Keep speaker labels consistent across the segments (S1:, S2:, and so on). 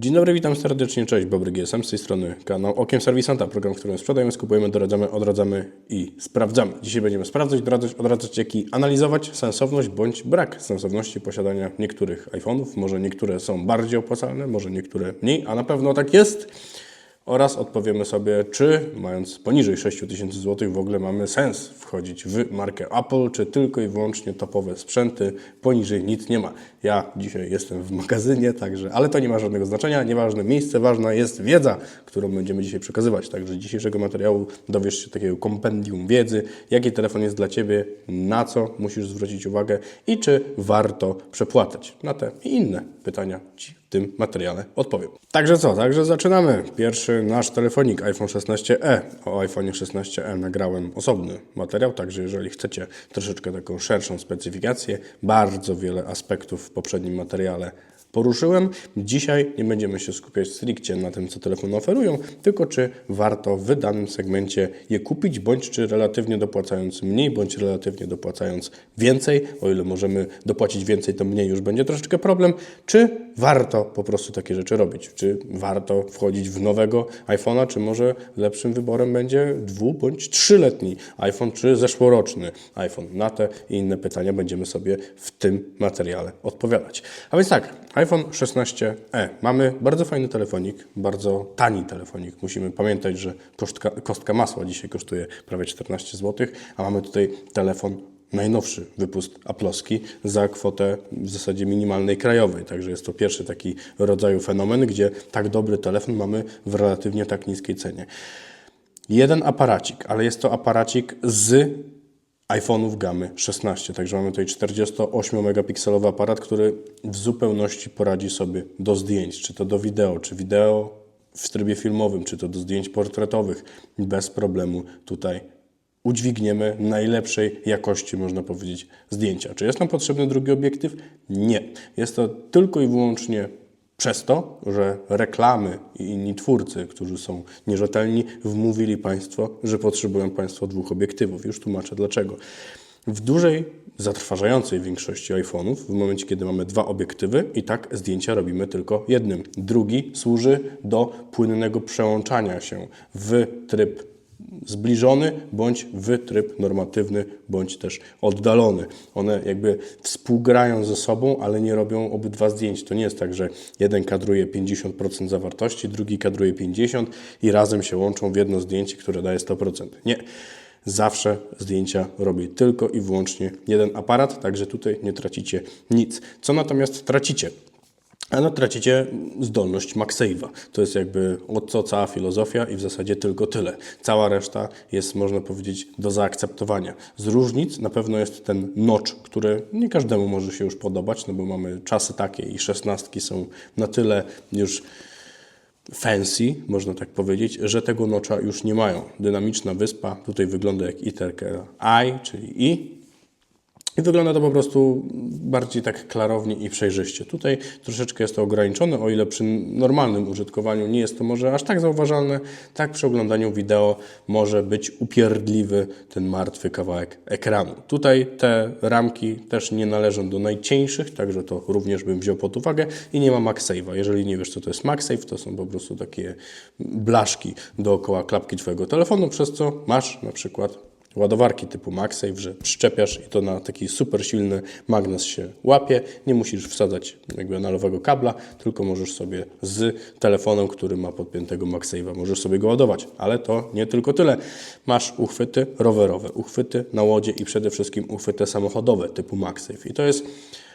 S1: Dzień dobry, witam serdecznie, cześć, Bobry GSM, z tej strony kanał Okiem Serwisanta, program, w którym sprzedajemy, skupujemy, doradzamy, odradzamy i sprawdzamy. Dzisiaj będziemy sprawdzać, doradzać, odradzać, jak i analizować sensowność bądź brak sensowności posiadania niektórych iPhone'ów. Może niektóre są bardziej opłacalne, może niektóre mniej, a na pewno tak jest. Oraz odpowiemy sobie, czy mając poniżej 6000 zł w ogóle mamy sens wchodzić w markę Apple, czy tylko i wyłącznie topowe sprzęty, poniżej nic nie ma. Ja dzisiaj jestem w magazynie, także, ale to nie ma żadnego znaczenia, nieważne miejsce, ważna jest wiedza, którą będziemy dzisiaj przekazywać. Także dzisiejszego materiału dowiesz się takiego kompendium wiedzy, jaki telefon jest dla Ciebie, na co musisz zwrócić uwagę i czy warto przepłacać. Na te i inne pytania Ci tym materiale odpowiem. Także co, także zaczynamy. Pierwszy nasz telefonik iPhone 16e. O iPhone 16e nagrałem osobny materiał, także jeżeli chcecie troszeczkę taką szerszą specyfikację, bardzo wiele aspektów w poprzednim materiale poruszyłem. Dzisiaj nie będziemy się skupiać stricte na tym, co telefony oferują, tylko czy warto w danym segmencie je kupić, bądź czy relatywnie dopłacając mniej, bądź relatywnie dopłacając więcej. O ile możemy dopłacić więcej, to mniej już będzie troszeczkę problem. Czy warto po prostu takie rzeczy robić? Czy warto wchodzić w nowego iPhone'a, czy może lepszym wyborem będzie dwu bądź trzyletni iPhone, czy zeszłoroczny iPhone? Na te i inne pytania będziemy sobie w tym materiale odpowiadać. A więc tak, iPhone 16e. Mamy bardzo fajny telefonik, bardzo tani telefonik. Musimy pamiętać, że kostka, kostka masła dzisiaj kosztuje prawie 14 zł, a mamy tutaj telefon najnowszy wypust Aplowski za kwotę w zasadzie minimalnej krajowej. Także jest to pierwszy taki rodzaju fenomen, gdzie tak dobry telefon mamy w relatywnie tak niskiej cenie. Jeden aparacik, ale jest to aparacik z iPhone'ów gamy 16. Także mamy tutaj 48-megapikselowy aparat, który w zupełności poradzi sobie do zdjęć, czy to do wideo, czy wideo w trybie filmowym, czy to do zdjęć portretowych. Bez problemu tutaj udźwigniemy najlepszej jakości, można powiedzieć, zdjęcia. Czy jest nam potrzebny drugi obiektyw? Nie. Jest to tylko i wyłącznie przez to, że reklamy i inni twórcy, którzy są nierzetelni, wmówili Państwo, że potrzebują Państwo dwóch obiektywów. Już tłumaczę dlaczego. W dużej, zatrważającej większości iPhone'ów, w momencie kiedy mamy dwa obiektywy, i tak zdjęcia robimy tylko jednym. Drugi służy do płynnego przełączania się w tryb zbliżony bądź w tryb normatywny bądź też oddalony. One jakby współgrają ze sobą, ale nie robią obydwa zdjęć. To nie jest tak, że jeden kadruje 50% zawartości, drugi kadruje 50% i razem się łączą w jedno zdjęcie, które daje 100%. Nie. Zawsze zdjęcia robi tylko i wyłącznie jeden aparat, także tutaj nie tracicie nic. Co natomiast tracicie? A no tracicie zdolność MagSave'a. To jest jakby od co cała filozofia i w zasadzie tylko tyle. Cała reszta jest, można powiedzieć, do zaakceptowania. Z różnic na pewno jest ten notch, który nie każdemu może się już podobać, no bo mamy czasy takie i szesnastki są na tyle już fancy, można tak powiedzieć, że tego nocza już nie mają. Dynamiczna wyspa tutaj wygląda jak literka I, czyli I, i wygląda to po prostu bardziej tak klarownie i przejrzyście. Tutaj troszeczkę jest to ograniczone, o ile przy normalnym użytkowaniu nie jest to może aż tak zauważalne, tak przy oglądaniu wideo może być upierdliwy ten martwy kawałek ekranu. Tutaj te ramki też nie należą do najcieńszych, także to również bym wziął pod uwagę i nie ma MagSave'a. Jeżeli nie wiesz co to jest MagSafe, to są po prostu takie blaszki dookoła klapki Twojego telefonu, przez co masz na przykład ładowarki typu MagSafe, że przyczepiasz i to na taki super silny magnes się łapie. Nie musisz wsadzać jakby analogowego kabla, tylko możesz sobie z telefonem, który ma podpiętego MagSafe'a, możesz sobie go ładować. Ale to nie tylko tyle. Masz uchwyty rowerowe, uchwyty na łodzie i przede wszystkim uchwyty samochodowe typu MagSafe. I to jest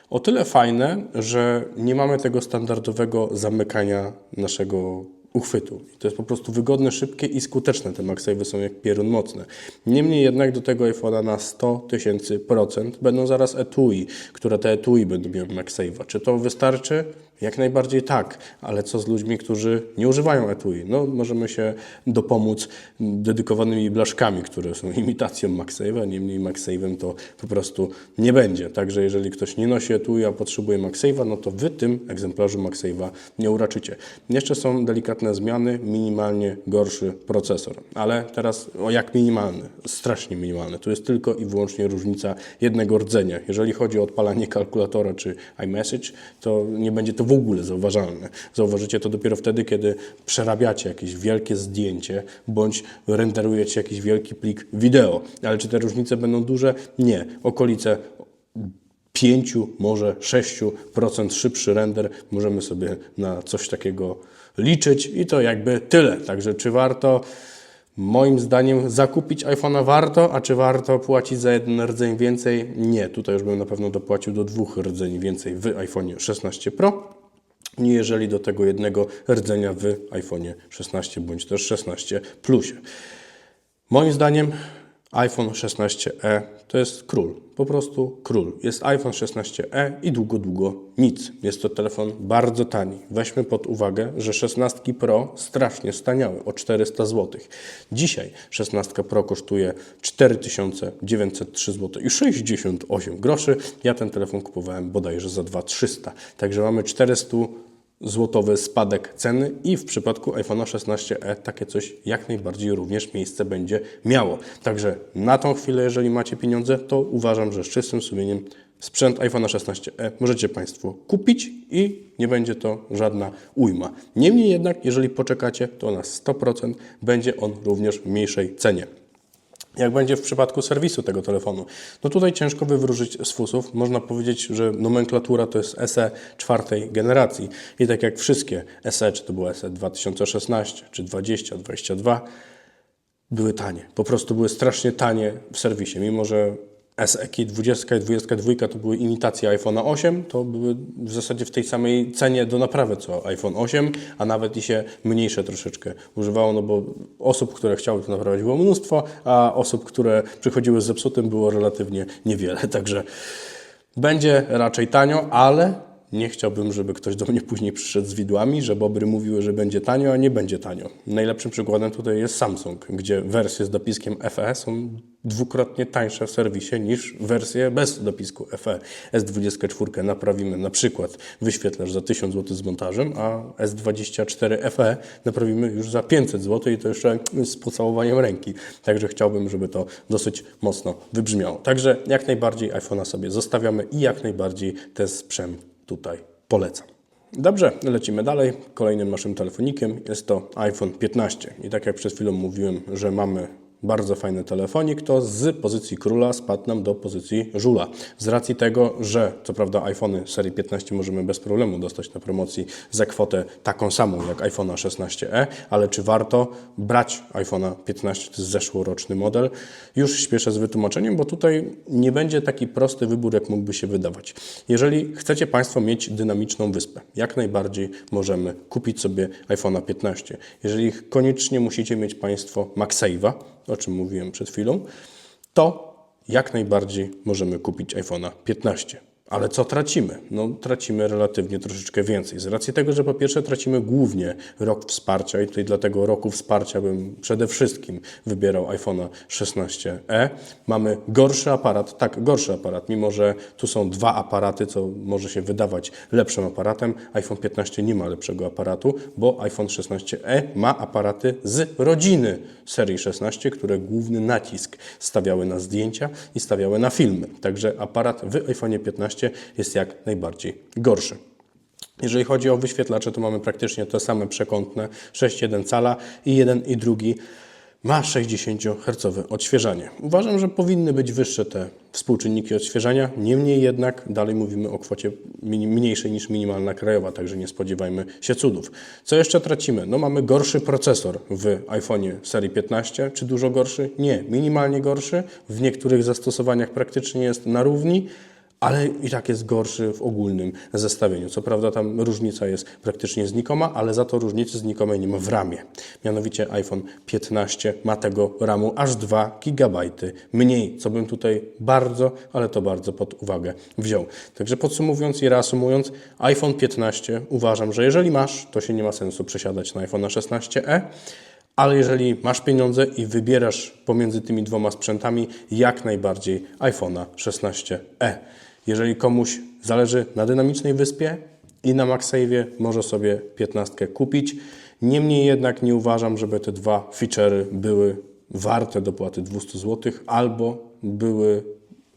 S1: o tyle fajne, że nie mamy tego standardowego zamykania naszego uchwytu. I to jest po prostu wygodne, szybkie i skuteczne. Te MagSave'y są jak pierun mocne. Niemniej jednak do tego iPhone'a na 100 tysięcy procent będą zaraz etui, które te etui będą miały MagSave'a. Czy to wystarczy? Jak najbardziej tak, ale co z ludźmi, którzy nie używają etui? No, możemy się dopomóc dedykowanymi blaszkami, które są imitacją MagSave'a, niemniej MagSave'em to po prostu nie będzie. Także jeżeli ktoś nie nosi etui, a potrzebuje MagSave'a, no to wy tym egzemplarzu MagSave'a nie uraczycie. Jeszcze są delikatne zmiany, minimalnie gorszy procesor, ale teraz o jak minimalny? Strasznie minimalny. Tu jest tylko i wyłącznie różnica jednego rdzenia. Jeżeli chodzi o odpalanie kalkulatora czy iMessage, to nie będzie to to w ogóle zauważalne. Zauważycie to dopiero wtedy, kiedy przerabiacie jakieś wielkie zdjęcie bądź renderujecie jakiś wielki plik wideo. Ale czy te różnice będą duże? Nie. Okolice 5, może 6% szybszy render możemy sobie na coś takiego liczyć i to jakby tyle. Także czy warto? Moim zdaniem zakupić iPhone'a warto, a czy warto płacić za jeden rdzeń więcej? Nie, tutaj już bym na pewno dopłacił do dwóch rdzeni więcej w iPhone'ie 16 Pro, nie jeżeli do tego jednego rdzenia w iPhone'ie 16 bądź też 16 Plusie. Moim zdaniem iPhone 16e to jest król, po prostu król. Jest iPhone 16e i długo, długo nic. Jest to telefon bardzo tani. Weźmy pod uwagę, że 16 Pro strasznie staniały, o 400 zł. Dzisiaj 16 Pro kosztuje 4903 zł i 68 groszy. Ja ten telefon kupowałem bodajże za 2300. Także mamy 400 złotowy spadek ceny i w przypadku iPhone'a 16e takie coś jak najbardziej również miejsce będzie miało. Także na tą chwilę, jeżeli macie pieniądze, to uważam, że z czystym sumieniem sprzęt iPhone'a 16e możecie Państwo kupić i nie będzie to żadna ujma. Niemniej jednak, jeżeli poczekacie, to na 100% będzie on również w mniejszej cenie. Jak będzie w przypadku serwisu tego telefonu? No tutaj ciężko wywróżyć z fusów. Można powiedzieć, że nomenklatura to jest SE czwartej generacji. I tak jak wszystkie SE, czy to było SE 2016, czy 20, 22, były tanie. Po prostu były strasznie tanie w serwisie. Mimo, że SE 20 i 22 to były imitacje iPhone'a 8, to były w zasadzie w tej samej cenie do naprawy co iPhone 8, a nawet i się mniejsze troszeczkę używało, no bo osób, które chciały to naprawiać było mnóstwo, a osób, które przychodziły z zepsutym było relatywnie niewiele. Także będzie raczej tanio, ale nie chciałbym, żeby ktoś do mnie później przyszedł z widłami, że Bobry mówiły, że będzie tanio, a nie będzie tanio. Najlepszym przykładem tutaj jest Samsung, gdzie wersje z dopiskiem FE są dwukrotnie tańsze w serwisie niż wersje bez dopisku FE. S24 naprawimy na przykład wyświetlacz za 1000 zł z montażem, a S24 FE naprawimy już za 500 zł i to jeszcze z pocałowaniem ręki. Także chciałbym, żeby to dosyć mocno wybrzmiało. Także jak najbardziej iPhone'a sobie zostawiamy i jak najbardziej ten sprzęt tutaj polecam. Dobrze, lecimy dalej. Kolejnym naszym telefonikiem jest to iPhone 15. I tak jak przed chwilą mówiłem, że mamy bardzo fajny telefonik, to z pozycji króla spadł nam do pozycji żula. Z racji tego, że co prawda iPhony serii 15 możemy bez problemu dostać na promocji za kwotę taką samą jak iPhone'a 16e, ale czy warto brać iPhone'a 15, to jest zeszłoroczny model? Już śpieszę z wytłumaczeniem, bo tutaj nie będzie taki prosty wybór, jak mógłby się wydawać. Jeżeli chcecie Państwo mieć dynamiczną wyspę, jak najbardziej możemy kupić sobie iPhone'a 15. Jeżeli koniecznie musicie mieć Państwo MagSave'a, o czym mówiłem przed chwilą, to jak najbardziej możemy kupić iPhone'a 15. Ale co tracimy? No, tracimy relatywnie troszeczkę więcej. Z racji tego, że po pierwsze tracimy głównie rok wsparcia i tutaj dlatego roku wsparcia bym przede wszystkim wybierał iPhone'a 16e. Mamy gorszy aparat, tak, gorszy aparat, mimo że tu są dwa aparaty, co może się wydawać lepszym aparatem. iPhone 15 nie ma lepszego aparatu, bo iPhone 16e ma aparaty z rodziny serii 16, które główny nacisk stawiały na zdjęcia i stawiały na filmy. Także aparat w iPhone 15 jest jak najbardziej gorszy. Jeżeli chodzi o wyświetlacze, to mamy praktycznie te same przekątne 6,1 cala i jeden i drugi ma 60 Hz odświeżanie. Uważam, że powinny być wyższe te współczynniki odświeżania, niemniej jednak dalej mówimy o kwocie mniejszej niż minimalna krajowa, także nie spodziewajmy się cudów. Co jeszcze tracimy? No mamy gorszy procesor w iPhone'ie serii 15. Czy dużo gorszy? Nie, minimalnie gorszy. W niektórych zastosowaniach praktycznie jest na równi ale i tak jest gorszy w ogólnym zestawieniu. Co prawda tam różnica jest praktycznie znikoma, ale za to różnicy znikomej nie ma w ramie. Mianowicie iPhone 15 ma tego ramu aż 2 GB mniej, co bym tutaj bardzo, ale to bardzo pod uwagę wziął. Także podsumowując i reasumując, iPhone 15 uważam, że jeżeli masz, to się nie ma sensu przesiadać na iPhone 16e. Ale jeżeli masz pieniądze i wybierasz pomiędzy tymi dwoma sprzętami, jak najbardziej iPhone'a 16e. Jeżeli komuś zależy na dynamicznej wyspie i na MagSave'ie, może sobie 15 kupić. Niemniej jednak nie uważam, żeby te dwa feature'y były warte dopłaty 200 zł albo były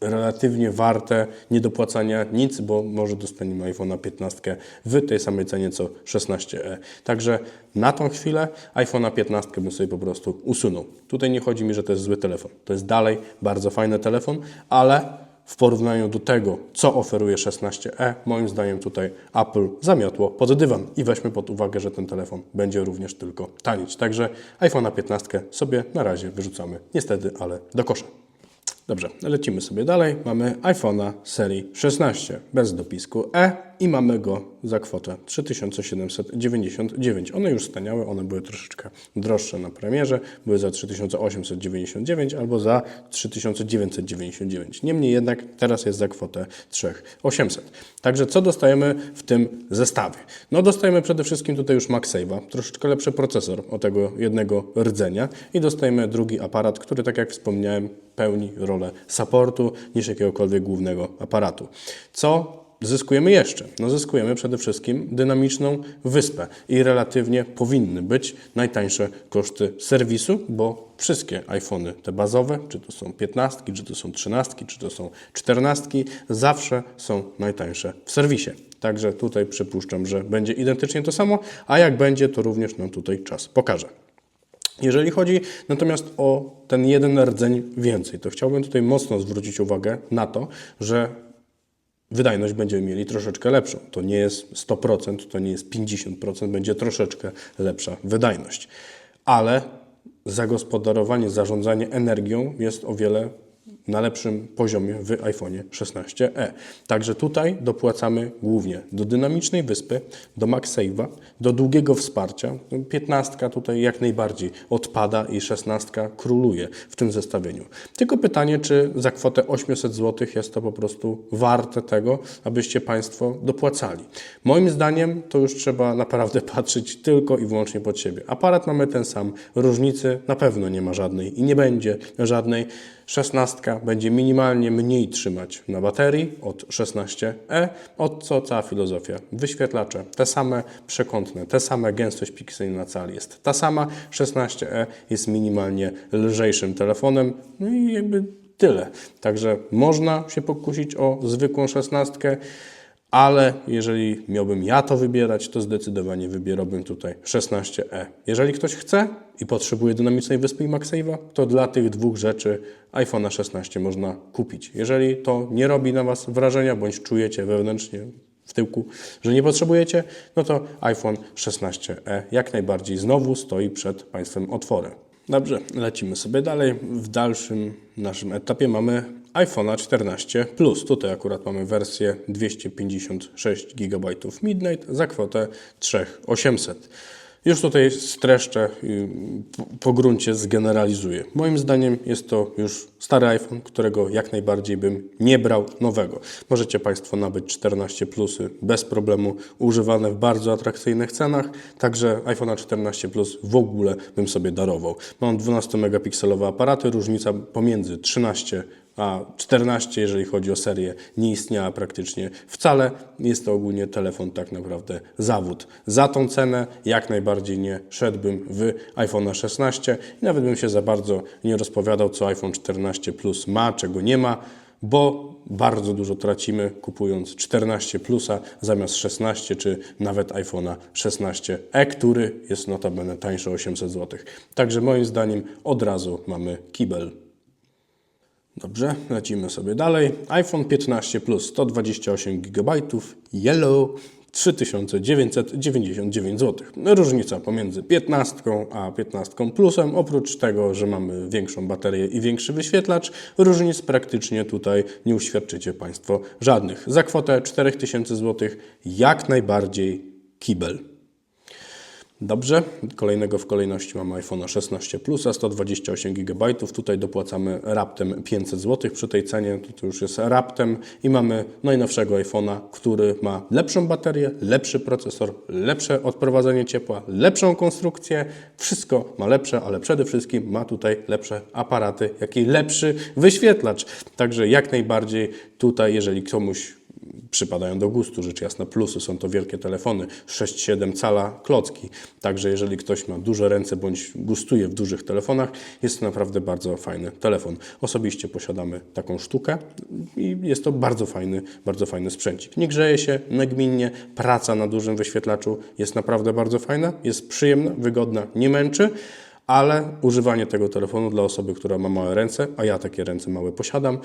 S1: relatywnie warte niedopłacania nic, bo może dostaniemy iPhone'a 15 w tej samej cenie co 16e. Także na tą chwilę iPhone'a 15 bym sobie po prostu usunął. Tutaj nie chodzi mi, że to jest zły telefon. To jest dalej bardzo fajny telefon, ale w porównaniu do tego, co oferuje 16e, moim zdaniem tutaj Apple zamiotło pod dywan i weźmy pod uwagę, że ten telefon będzie również tylko tanić. Także iPhone'a 15 sobie na razie wyrzucamy, niestety, ale do kosza. Dobrze, lecimy sobie dalej. Mamy iPhone'a serii 16 bez dopisku E i mamy go za kwotę 3799. One już staniały, one były troszeczkę droższe na premierze, były za 3899 albo za 3999. Niemniej jednak teraz jest za kwotę 3800. Także co dostajemy w tym zestawie? No dostajemy przede wszystkim tutaj już MagSave'a, troszeczkę lepszy procesor o tego jednego rdzenia i dostajemy drugi aparat, który tak jak wspomniałem pełni rolę supportu niż jakiegokolwiek głównego aparatu. Co zyskujemy jeszcze? No zyskujemy przede wszystkim dynamiczną wyspę i relatywnie powinny być najtańsze koszty serwisu, bo wszystkie iPhony te bazowe, czy to są 15, czy to są 13, czy to są 14, zawsze są najtańsze w serwisie. Także tutaj przypuszczam, że będzie identycznie to samo, a jak będzie, to również nam tutaj czas pokaże. Jeżeli chodzi natomiast o ten jeden rdzeń więcej, to chciałbym tutaj mocno zwrócić uwagę na to, że wydajność będziemy mieli troszeczkę lepszą. To nie jest 100%, to nie jest 50%, będzie troszeczkę lepsza wydajność. Ale zagospodarowanie, zarządzanie energią jest o wiele na lepszym poziomie w iPhone'ie 16e. Także tutaj dopłacamy głównie do dynamicznej wyspy, do MagSave'a, do długiego wsparcia. 15 tutaj jak najbardziej odpada i 16 króluje w tym zestawieniu. Tylko pytanie, czy za kwotę 800 zł jest to po prostu warte tego, abyście Państwo dopłacali. Moim zdaniem to już trzeba naprawdę patrzeć tylko i wyłącznie pod siebie. Aparat mamy ten sam, różnicy na pewno nie ma żadnej i nie będzie żadnej. 16 będzie minimalnie mniej trzymać na baterii od 16e, od co cała filozofia. Wyświetlacze te same przekątne, te same gęstość pikseli na cali jest ta sama. 16e jest minimalnie lżejszym telefonem, no i jakby tyle. Także można się pokusić o zwykłą 16 ale jeżeli miałbym ja to wybierać, to zdecydowanie wybierałbym tutaj 16e. Jeżeli ktoś chce i potrzebuje dynamicznej wyspy i MagSave'a, to dla tych dwóch rzeczy iPhone'a 16 można kupić. Jeżeli to nie robi na Was wrażenia, bądź czujecie wewnętrznie w tyłku, że nie potrzebujecie, no to iPhone 16e jak najbardziej znowu stoi przed Państwem otworem. Dobrze, lecimy sobie dalej. W dalszym naszym etapie mamy iPhone'a 14 Plus. Tutaj akurat mamy wersję 256 GB Midnight za kwotę 3800. Już tutaj streszczę po gruncie zgeneralizuję. Moim zdaniem jest to już stary iPhone, którego jak najbardziej bym nie brał nowego. Możecie Państwo nabyć 14 Plusy bez problemu, używane w bardzo atrakcyjnych cenach, także iPhone'a 14 Plus w ogóle bym sobie darował. Mam 12-megapikselowe aparaty, różnica pomiędzy 13 a 14, jeżeli chodzi o serię, nie istniała praktycznie wcale. Jest to ogólnie telefon tak naprawdę zawód. Za tą cenę jak najbardziej nie szedłbym w iPhone'a 16 i nawet bym się za bardzo nie rozpowiadał, co iPhone 14 Plus ma, czego nie ma, bo bardzo dużo tracimy kupując 14 Plusa zamiast 16 czy nawet iPhone'a 16e, który jest notabene tańszy o 800 zł. Także moim zdaniem od razu mamy kibel Dobrze, lecimy sobie dalej. iPhone 15 Plus 128 GB, Yellow 3999 zł. Różnica pomiędzy 15 a 15 Plusem, oprócz tego, że mamy większą baterię i większy wyświetlacz, różnic praktycznie tutaj nie uświadczycie Państwo żadnych. Za kwotę 4000 zł jak najbardziej kibel. Dobrze, kolejnego w kolejności mamy iPhone 16 Plus, 128 GB. Tutaj dopłacamy raptem 500 zł. Przy tej cenie to, już jest raptem i mamy najnowszego iPhone'a, który ma lepszą baterię, lepszy procesor, lepsze odprowadzenie ciepła, lepszą konstrukcję. Wszystko ma lepsze, ale przede wszystkim ma tutaj lepsze aparaty, jak i lepszy wyświetlacz. Także jak najbardziej tutaj, jeżeli komuś przypadają do gustu, rzecz jasna plusy, są to wielkie telefony, 6-7 cala klocki, także jeżeli ktoś ma duże ręce bądź gustuje w dużych telefonach, jest to naprawdę bardzo fajny telefon. Osobiście posiadamy taką sztukę i jest to bardzo fajny, bardzo fajny sprzęcik. Nie grzeje się nagminnie, praca na dużym wyświetlaczu jest naprawdę bardzo fajna, jest przyjemna, wygodna, nie męczy, ale używanie tego telefonu dla osoby, która ma małe ręce, a ja takie ręce małe posiadam,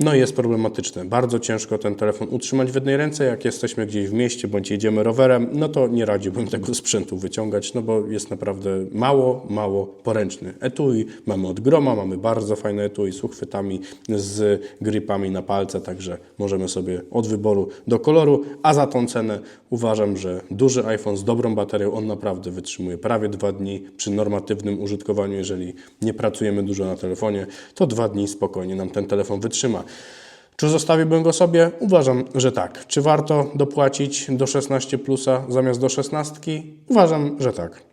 S1: no jest problematyczne. Bardzo ciężko ten telefon utrzymać w jednej ręce. Jak jesteśmy gdzieś w mieście bądź jedziemy rowerem, no to nie radziłbym tego sprzętu wyciągać, no bo jest naprawdę mało, mało poręczny. Etui mamy od Groma, mamy bardzo fajne etui z uchwytami, z gripami na palce, także możemy sobie od wyboru do koloru, a za tą cenę uważam, że duży iPhone z dobrą baterią, on naprawdę wytrzymuje prawie dwa dni przy normatywnym użytkowaniu, jeżeli nie pracujemy dużo na telefonie, to dwa dni spokojnie nam ten telefon wytrzyma. Czy zostawiłbym go sobie? Uważam, że tak. Czy warto dopłacić do 16 plusa zamiast do 16? Uważam, że tak.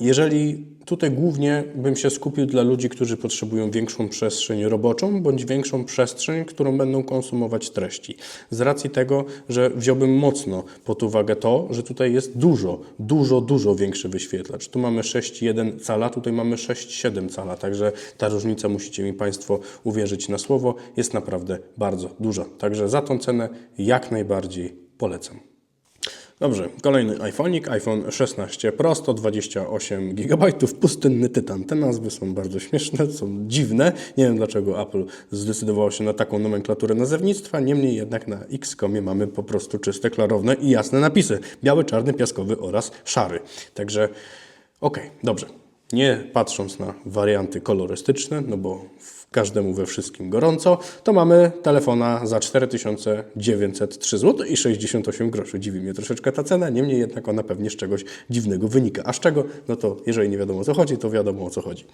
S1: Jeżeli tutaj głównie bym się skupił dla ludzi, którzy potrzebują większą przestrzeń roboczą, bądź większą przestrzeń, którą będą konsumować treści. Z racji tego, że wziąłbym mocno pod uwagę to, że tutaj jest dużo, dużo, dużo większy wyświetlacz. Tu mamy 6,1 cala, tutaj mamy 6,7 cala, także ta różnica, musicie mi Państwo uwierzyć na słowo, jest naprawdę bardzo duża. Także za tą cenę jak najbardziej polecam. Dobrze, kolejny iPhone'ik, iPhone 16 Pro, 128 GB, pustynny tytan. Te nazwy są bardzo śmieszne, są dziwne. Nie wiem dlaczego Apple zdecydowało się na taką nomenklaturę nazewnictwa, niemniej jednak na Xcomie mamy po prostu czyste, klarowne i jasne napisy. Biały, czarny, piaskowy oraz szary. Także okej, dobrze. Nie patrząc na warianty kolorystyczne, no bo w każdemu we wszystkim gorąco, to mamy telefona za 4903 zł i 68 groszy. Dziwi mnie troszeczkę ta cena, niemniej jednak ona pewnie z czegoś dziwnego wynika. A z czego? No to jeżeli nie wiadomo o co chodzi, to wiadomo o co chodzi.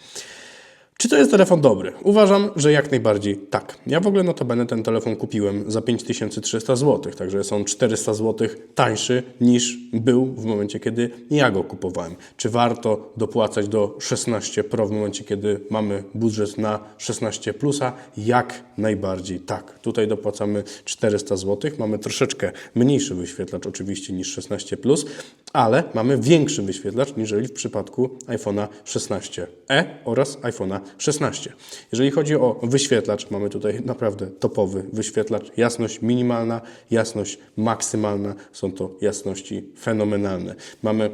S1: Czy to jest telefon dobry? Uważam, że jak najbardziej tak. Ja w ogóle notabene ten telefon kupiłem za 5300 zł, także są 400 zł tańszy niż był w momencie, kiedy ja go kupowałem. Czy warto dopłacać do 16 Pro w momencie, kiedy mamy budżet na 16 Plusa? Jak najbardziej tak. Tutaj dopłacamy 400 zł, mamy troszeczkę mniejszy wyświetlacz oczywiście niż 16 Plus, ale mamy większy wyświetlacz niżeli w przypadku iPhone'a 16e oraz iPhone'a 16. Jeżeli chodzi o wyświetlacz, mamy tutaj naprawdę topowy wyświetlacz. Jasność minimalna, jasność maksymalna. Są to jasności fenomenalne. Mamy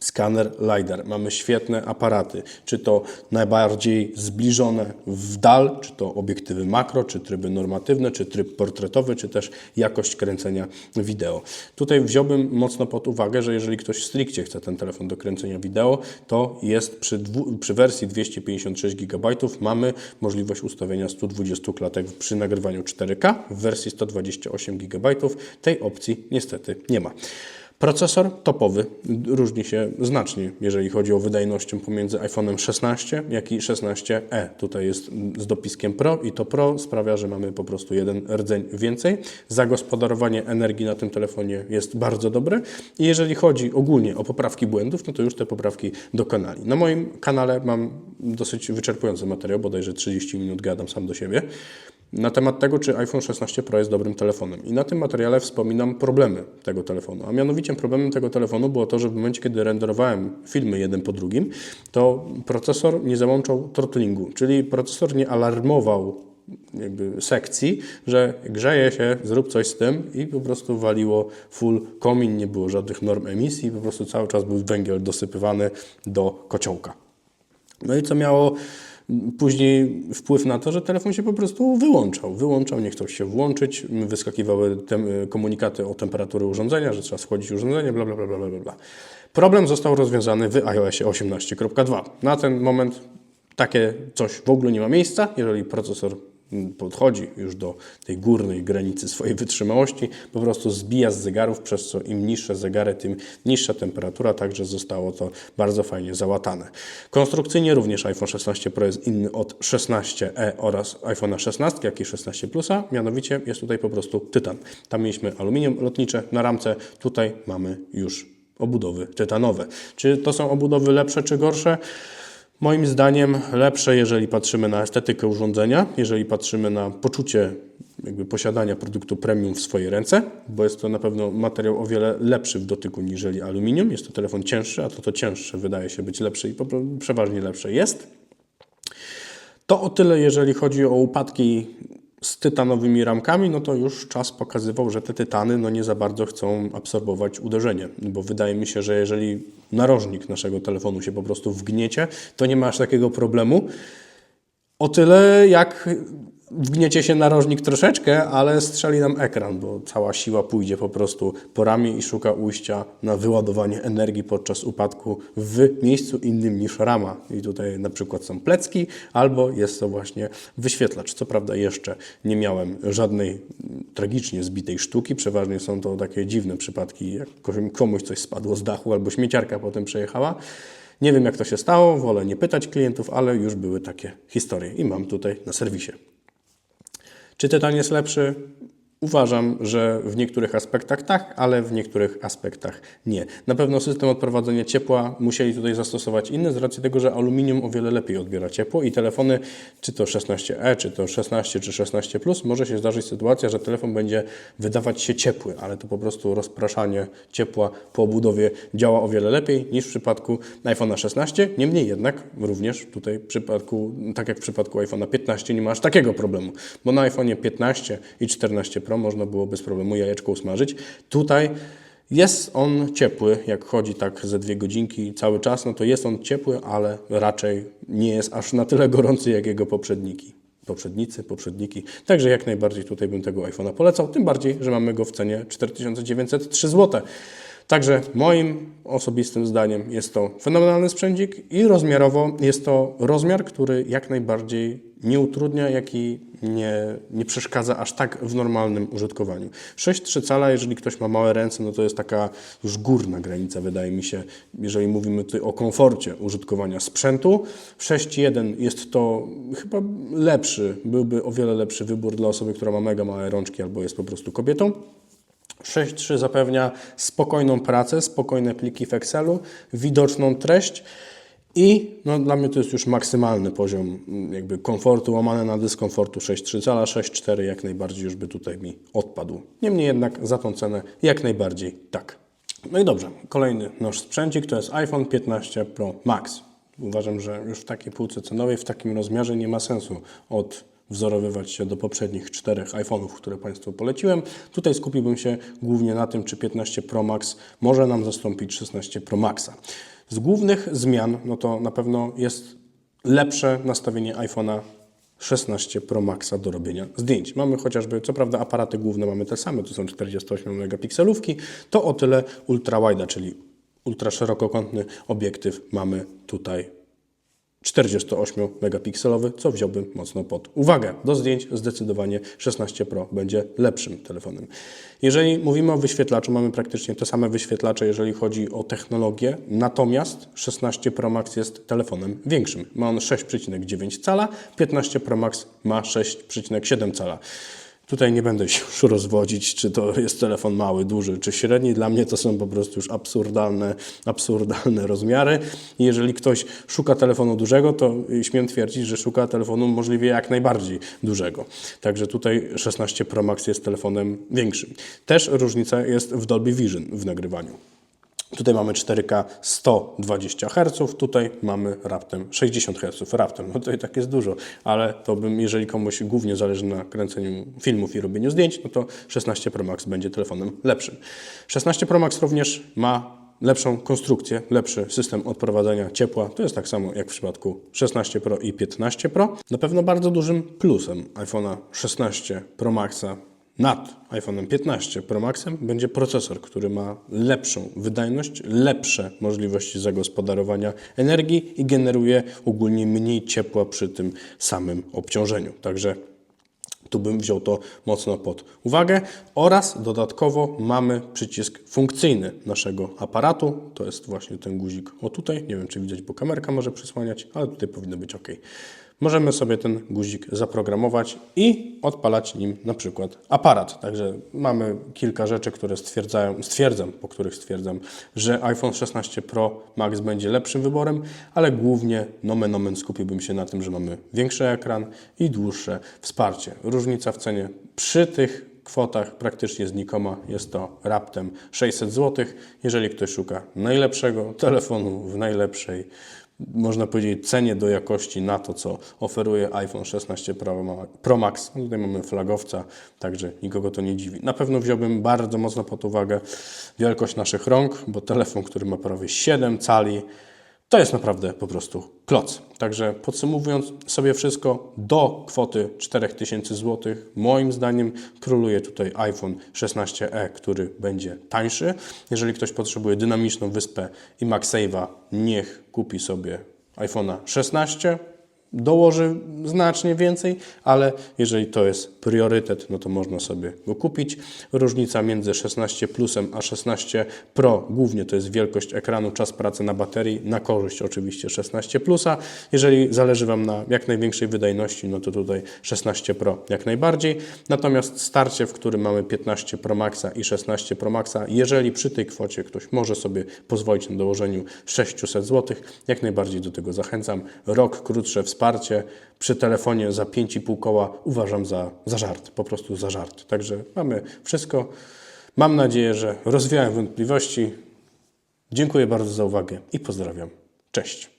S1: Skaner LiDAR. Mamy świetne aparaty, czy to najbardziej zbliżone w dal, czy to obiektywy makro, czy tryby normatywne, czy tryb portretowy, czy też jakość kręcenia wideo. Tutaj wziąłbym mocno pod uwagę, że jeżeli ktoś stricte chce ten telefon do kręcenia wideo, to jest przy, przy wersji 256 GB mamy możliwość ustawienia 120 klatek przy nagrywaniu 4K. W wersji 128 GB tej opcji niestety nie ma. Procesor topowy różni się znacznie, jeżeli chodzi o wydajnością pomiędzy iPhone'em 16 jak i 16e. Tutaj jest z dopiskiem Pro i to Pro sprawia, że mamy po prostu jeden rdzeń więcej. Zagospodarowanie energii na tym telefonie jest bardzo dobre i jeżeli chodzi ogólnie o poprawki błędów, no to już te poprawki dokonali. Na moim kanale mam dosyć wyczerpujący materiał, bodajże 30 minut gadam sam do siebie na temat tego, czy iPhone 16 Pro jest dobrym telefonem. I na tym materiale wspominam problemy tego telefonu. A mianowicie problemem tego telefonu było to, że w momencie, kiedy renderowałem filmy jeden po drugim, to procesor nie załączał throttlingu, czyli procesor nie alarmował sekcji, że grzeje się, zrób coś z tym i po prostu waliło full komin, nie było żadnych norm emisji, po prostu cały czas był węgiel dosypywany do kociołka. No i co miało później wpływ na to, że telefon się po prostu wyłączał. Wyłączał, nie chciał się włączyć, wyskakiwały komunikaty o temperaturze urządzenia, że trzeba schłodzić urządzenie, bla, bla, bla, bla, bla. Problem został rozwiązany w iOSie 18.2. Na ten moment takie coś w ogóle nie ma miejsca, jeżeli procesor podchodzi już do tej górnej granicy swojej wytrzymałości, po prostu zbija z zegarów, przez co im niższe zegary, tym niższa temperatura, także zostało to bardzo fajnie załatane. Konstrukcyjnie również iPhone 16 Pro jest inny od 16e oraz iPhone'a 16, jak i 16 Plusa, mianowicie jest tutaj po prostu tytan. Tam mieliśmy aluminium lotnicze na ramce, tutaj mamy już obudowy tytanowe. Czy to są obudowy lepsze czy gorsze? Moim zdaniem lepsze, jeżeli patrzymy na estetykę urządzenia, jeżeli patrzymy na poczucie jakby posiadania produktu premium w swojej ręce, bo jest to na pewno materiał o wiele lepszy w dotyku niżeli aluminium. Jest to telefon cięższy, a to to cięższe wydaje się być lepsze i przeważnie lepsze jest. To o tyle, jeżeli chodzi o upadki z tytanowymi ramkami, no to już czas pokazywał, że te tytany no nie za bardzo chcą absorbować uderzenie, bo wydaje mi się, że jeżeli narożnik naszego telefonu się po prostu wgniecie, to nie ma aż takiego problemu. O tyle jak wgniecie się narożnik troszeczkę, ale strzeli nam ekran, bo cała siła pójdzie po prostu po ramię i szuka ujścia na wyładowanie energii podczas upadku w miejscu innym niż rama. I tutaj na przykład są plecki, albo jest to właśnie wyświetlacz. Co prawda jeszcze nie miałem żadnej tragicznie zbitej sztuki, przeważnie są to takie dziwne przypadki, jak komuś coś spadło z dachu albo śmieciarka potem przejechała. Nie wiem jak to się stało, wolę nie pytać klientów, ale już były takie historie i mam tutaj na serwisie. Czy tytan jest lepszy? Uważam, że w niektórych aspektach tak, ale w niektórych aspektach nie. Na pewno system odprowadzania ciepła musieli tutaj zastosować inny z racji tego, że aluminium o wiele lepiej odbiera ciepło i telefony, czy to 16e, czy to 16, czy 16 Plus, może się zdarzyć sytuacja, że telefon będzie wydawać się ciepły, ale to po prostu rozpraszanie ciepła po obudowie działa o wiele lepiej niż w przypadku iPhone'a 16. Niemniej jednak również tutaj w przypadku, tak jak w przypadku iPhone'a 15 nie ma aż takiego problemu, bo na iPhone'ie 15 i 14 Pro można było bez problemu jajeczko usmażyć. Tutaj jest on ciepły, jak chodzi tak ze dwie godzinki cały czas, no to jest on ciepły, ale raczej nie jest aż na tyle gorący jak jego poprzedniki. Poprzednicy, poprzedniki. Także jak najbardziej tutaj bym tego iPhone'a polecał, tym bardziej, że mamy go w cenie 4903 zł. Także moim osobistym zdaniem jest to fenomenalny sprzędzik i rozmiarowo jest to rozmiar, który jak najbardziej nie utrudnia, jak i nie, nie przeszkadza aż tak w normalnym użytkowaniu. 6,3 cala, jeżeli ktoś ma małe ręce, no to jest taka już górna granica, wydaje mi się, jeżeli mówimy tutaj o komforcie użytkowania sprzętu. 6,1 jest to chyba lepszy, byłby o wiele lepszy wybór dla osoby, która ma mega małe rączki albo jest po prostu kobietą. 6.3 zapewnia spokojną pracę, spokojne pliki w Excelu, widoczną treść i no, dla mnie to jest już maksymalny poziom mm, jakby komfortu łamane na dyskomfortu 6.3 cala, 6.4 jak najbardziej już by tutaj mi odpadł. Niemniej jednak za tą cenę jak najbardziej tak. No i dobrze, kolejny nasz sprzęcik to jest iPhone 15 Pro Max. Uważam, że już w takiej półce cenowej, w takim rozmiarze nie ma sensu od wzorowywać się do poprzednich czterech iPhone'ów, które Państwu poleciłem. Tutaj skupiłbym się głównie na tym, czy 15 Pro Max może nam zastąpić 16 Pro Maxa. Z głównych zmian, no to na pewno jest lepsze nastawienie iPhone'a 16 Pro Maxa do robienia zdjęć. Mamy chociażby, co prawda aparaty główne mamy te same, to są 48 megapikselówki, to o tyle ultra wide, czyli ultra szerokokątny obiektyw mamy tutaj 48 megapikselowy, co wziąłbym mocno pod uwagę. Do zdjęć zdecydowanie 16 Pro będzie lepszym telefonem. Jeżeli mówimy o wyświetlaczu, mamy praktycznie te same wyświetlacze, jeżeli chodzi o technologię, natomiast 16 Pro Max jest telefonem większym. Ma on 6,9 cala, 15 Pro Max ma 6,7 cala. Tutaj nie będę się już rozwodzić, czy to jest telefon mały, duży, czy średni. Dla mnie to są po prostu już absurdalne, absurdalne rozmiary. I jeżeli ktoś szuka telefonu dużego, to śmiem twierdzić, że szuka telefonu możliwie jak najbardziej dużego. Także tutaj 16 Pro Max jest telefonem większym. Też różnica jest w Dolby Vision w nagrywaniu. Tutaj mamy 4K 120 Hz, tutaj mamy raptem 60 Hz. Raptem, no to i tak jest dużo, ale to bym, jeżeli komuś głównie zależy na kręceniu filmów i robieniu zdjęć, no to 16 Pro Max będzie telefonem lepszym. 16 Pro Max również ma lepszą konstrukcję, lepszy system odprowadzania ciepła. To jest tak samo jak w przypadku 16 Pro i 15 Pro. Na pewno bardzo dużym plusem iPhone'a 16 Pro Maxa nad iPhone'em 15 Pro Maxem będzie procesor, który ma lepszą wydajność, lepsze możliwości zagospodarowania energii i generuje ogólnie mniej ciepła przy tym samym obciążeniu. Także tu bym wziął to mocno pod uwagę. Oraz dodatkowo mamy przycisk funkcyjny naszego aparatu. To jest właśnie ten guzik o tutaj. Nie wiem, czy widać, bo kamerka może przysłaniać, ale tutaj powinno być ok. Możemy sobie ten guzik zaprogramować i odpalać nim na przykład aparat. Także mamy kilka rzeczy, które stwierdzają, stwierdzam, po których stwierdzam, że iPhone 16 Pro Max będzie lepszym wyborem, ale głównie nomen omen skupiłbym się na tym, że mamy większy ekran i dłuższe wsparcie. Różnica w cenie przy tych kwotach praktycznie znikoma. Jest to raptem 600 zł. Jeżeli ktoś szuka najlepszego telefonu w najlepszej, można powiedzieć, cenie do jakości na to, co oferuje iPhone 16 Pro, Ma- Pro Max. Tutaj mamy flagowca, także nikogo to nie dziwi. Na pewno wziąłbym bardzo mocno pod uwagę wielkość naszych rąk, bo telefon, który ma prawie 7 cali, to jest naprawdę po prostu kloc. Także podsumowując sobie wszystko, do kwoty 4000 zł, moim zdaniem króluje tutaj iPhone 16e, który będzie tańszy. Jeżeli ktoś potrzebuje dynamiczną wyspę i MagSave'a, niech kupi sobie iPhone'a 16 dołoży znacznie więcej, ale jeżeli to jest priorytet, no to można sobie go kupić. Różnica między 16 Plusem a 16 Pro głównie to jest wielkość ekranu, czas pracy na baterii, na korzyść oczywiście 16 Plusa. Jeżeli zależy Wam na jak największej wydajności, no to tutaj 16 Pro jak najbardziej. Natomiast starcie, w którym mamy 15 Pro Maxa i 16 Pro Maxa, jeżeli przy tej kwocie ktoś może sobie pozwolić na dołożeniu 600 zł, jak najbardziej do tego zachęcam. Rok krótsze wsparcie przy telefonie za 5,5 koła uważam za, za żart, po prostu za żart. Także mamy wszystko. Mam nadzieję, że rozwiałem wątpliwości. Dziękuję bardzo za uwagę i pozdrawiam. Cześć.